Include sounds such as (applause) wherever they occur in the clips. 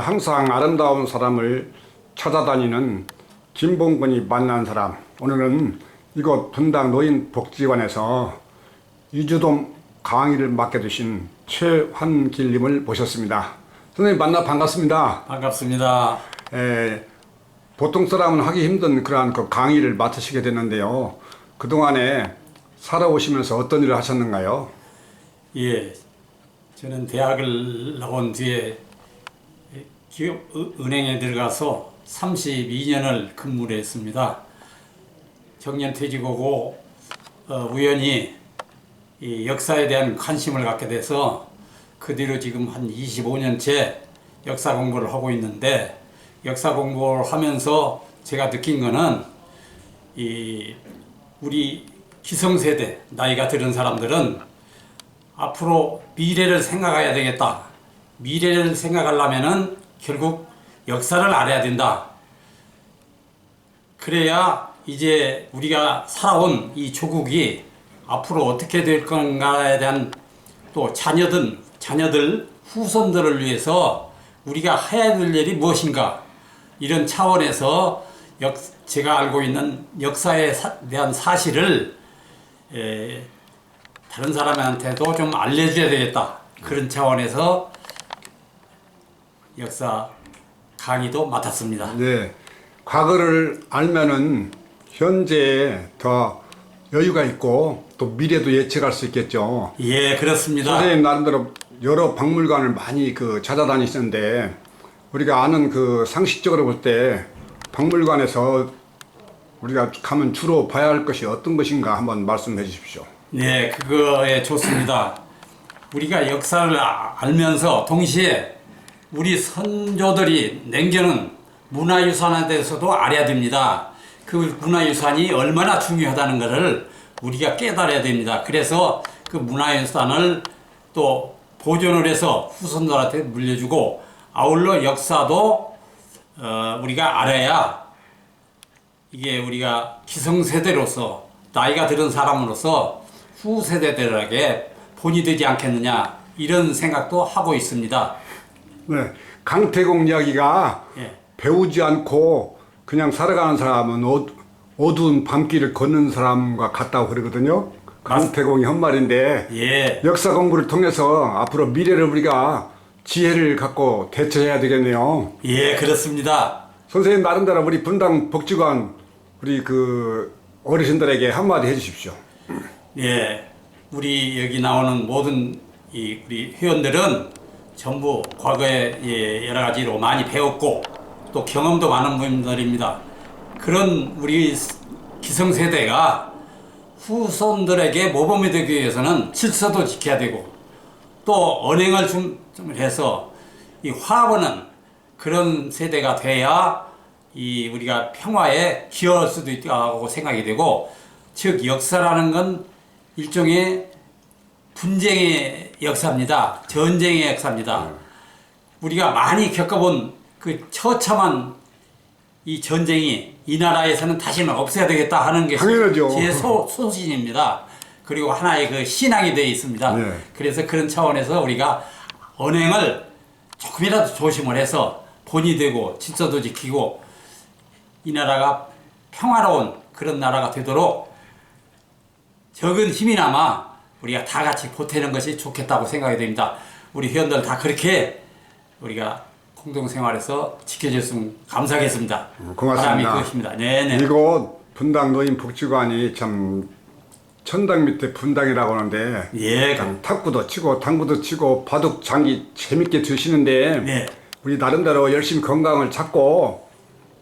항상 아름다운 사람을 찾아다니는 김봉근이 만난 사람. 오늘은 이곳 분당 노인복지관에서 이주동 강의를 맡게 되신 최환길님을 모셨습니다. 선생님 만나 반갑습니다. 반갑습니다. 에, 보통 사람은 하기 힘든 그러한 그 강의를 맡으시게 됐는데요. 그동안에 살아오시면서 어떤 일을 하셨는가요? 예, 저는 대학을 나온 뒤에 기업 은- 은행에 들어가서 32년을 근무를 했습니다. 정년 퇴직하고 어, 우연히 이 역사에 대한 관심을 갖게 돼서 그 뒤로 지금 한 25년째 역사 공부를 하고 있는데 역사 공부를 하면서 제가 느낀 거는 이 우리 기성세대 나이가 들은 사람들은 앞으로 미래를 생각해야 되겠다. 미래를 생각하려면은 결국 역사를 알아야 된다. 그래야 이제 우리가 살아온 이 조국이 앞으로 어떻게 될 건가에 대한 또 자녀들, 자녀들, 후손들을 위해서 우리가 해야 될 일이 무엇인가 이런 차원에서 역, 제가 알고 있는 역사에 사- 대한 사실을 에, 다른 사람한테도 좀 알려줘야 되겠다. 그런 차원에서 역사 강의도 맡았습니다. 네. 과거를 알면은 현재에 더 여유가 있고 또 미래도 예측할 수 있겠죠. 예, 그렇습니다. 선생님 나름대로 여러 박물관을 많이 그 찾아다니시는데 우리가 아는 그 상식적으로 볼 때 박물관에서 우리가 가면 주로 봐야 할 것이 어떤 것인가 한번 말씀해 주십시오. 네, 그거에 좋습니다. 우리가 역사를 아- 알면서 동시에 우리 선조들이 남겨놓은 문화유산에 대해서도 알아야 됩니다. 그 문화유산이 얼마나 중요하다는 것을 우리가 깨달아야 됩니다. 그래서 그 문화유산을 또 보존을 해서 후손들한테 물려주고 아울러 역사도 어, 우리가 알아야 이게 우리가 기성세대로서 나이가 들은 사람으로서 후세대들에게 본이 되지 않겠느냐 이런 생각도 하고 있습니다. 네. 강태공 이야기가 예. 배우지 않고 그냥 살아가는 사람은 어, 어두 운 밤길을 걷는 사람과 같다고 그러거든요. 강태공이 한 말인데 예, 역사 공부를 통해서 앞으로 미래를 우리가 지혜를 갖고 대처해야 되겠네요. 예, 그렇습니다. 선생님 나름대로 우리 분당 복지관 우리 그 어르신들에게 한마디 해주십시오. 예, 우리 여기 나오는 모든 이 우리 회원들은 전부 과거에 예, 여러 가지로 많이 배웠고 또 경험도 많은 분들입니다. 그런 우리 기성세대가 후손들에게 모범이 되기 위해서는 질서도 지켜야 되고 또 언행을 좀, 좀 해서 이 화합하는 그런 세대가 돼야 이 우리가 평화에 기여할 수도 있다고 생각이 되고 즉 역사라는 건 일종의 분쟁의 역사입니다. 전쟁의 역사입니다. 우리가 많이 겪어본 그 처참한 이 전쟁이 이 나라에서는 다시는 없어야 되겠다 하는 게. 제 소, 소신입니다. 그리고 하나의 그 신앙이 되어 있습니다. 네. 그래서 그런 차원에서 우리가 언행을 조금이라도 조심을 해서 본이 되고 질서도 지키고 이 나라가 평화로운 그런 나라가 되도록 적은 힘이나마 우리가 다 같이 보태는 것이 좋겠다고 생각이 됩니다. 우리 회원들 다 그렇게 우리가 공동생활에서 지켜줬으면 감사하겠습니다. 고맙습니다. 바람이 그것입니다. 네네. 이곳 분당 노인 복지관이 참 천당 밑에 분당이라고 하는데 예, 그냥 탁구도 치고 당구도 치고 바둑 장기 재밌게 드시는데 네. 우리 나름대로 열심히 건강을 찾고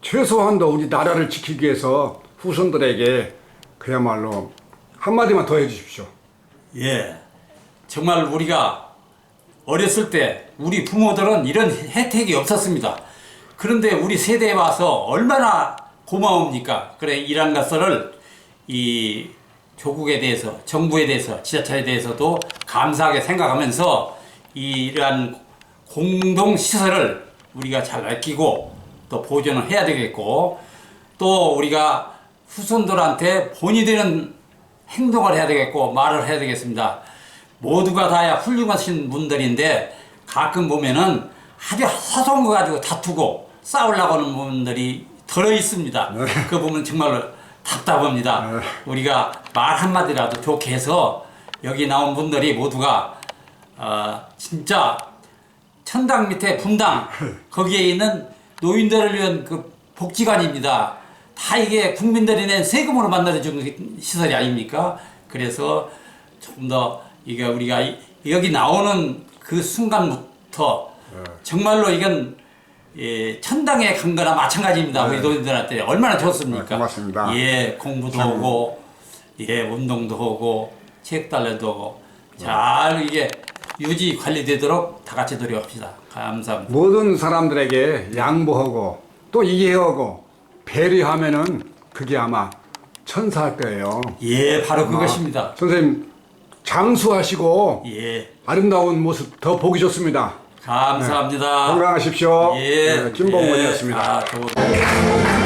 최소한도 우리 나라를 지키기 위해서 후손들에게 그야말로 한마디만 더 해주십시오. 예. 정말 우리가 어렸을 때 우리 부모들은 이런 혜택이 없었습니다. 그런데 우리 세대에 와서 얼마나 고마웁니까? 그래, 이란 것을 이 조국에 대해서, 정부에 대해서, 지자체에 대해서도 감사하게 생각하면서 이러한 공동 시설을 우리가 잘 아끼고 또 보존을 해야 되겠고 또 우리가 후손들한테 본이 되는 행동을 해야 되겠고 말을 해야 되겠습니다. 모두가 다야 훌륭하신 분들인데 가끔 보면은 아주 사소한 거 가지고 다투고 싸우려고 하는 부분들이 들어 있습니다. 그 부분 정말로 답답합니다. 우리가 말 한마디라도 좋게 해서 여기 나온 분들이 모두가 어, 진짜 천당 밑에 분당 (laughs) 거기에 있는 노인들을 위한 그 복지관입니다. 다 이게 국민들이 낸 세금으로 만들어준 시설이 아닙니까? 그래서 조금 더 이게 우리가 이- 여기 나오는 그 순간부터 정말로 이건 예, 천당에 간 거나 마찬가지입니다. 우리 노인들한테 얼마나 좋습니까? 네, 고맙습니다. 예, 공부도 하고 예, 운동도 하고 책 달래도 하고 잘 이게 유지 관리되도록 다 같이 노력합시다. 감사합니다. 모든 사람들에게 양보하고 또 이해하고 배려하면은 그게 아마 천사일 거예요. 예, 바로 아, 그것입니다. 선생님 장수하시고 예, 아름다운 모습 더 보기 좋습니다. 감사합니다. 건강하십시오. 예, 네, 김봉원이었습니다. 예, 아, 좋은-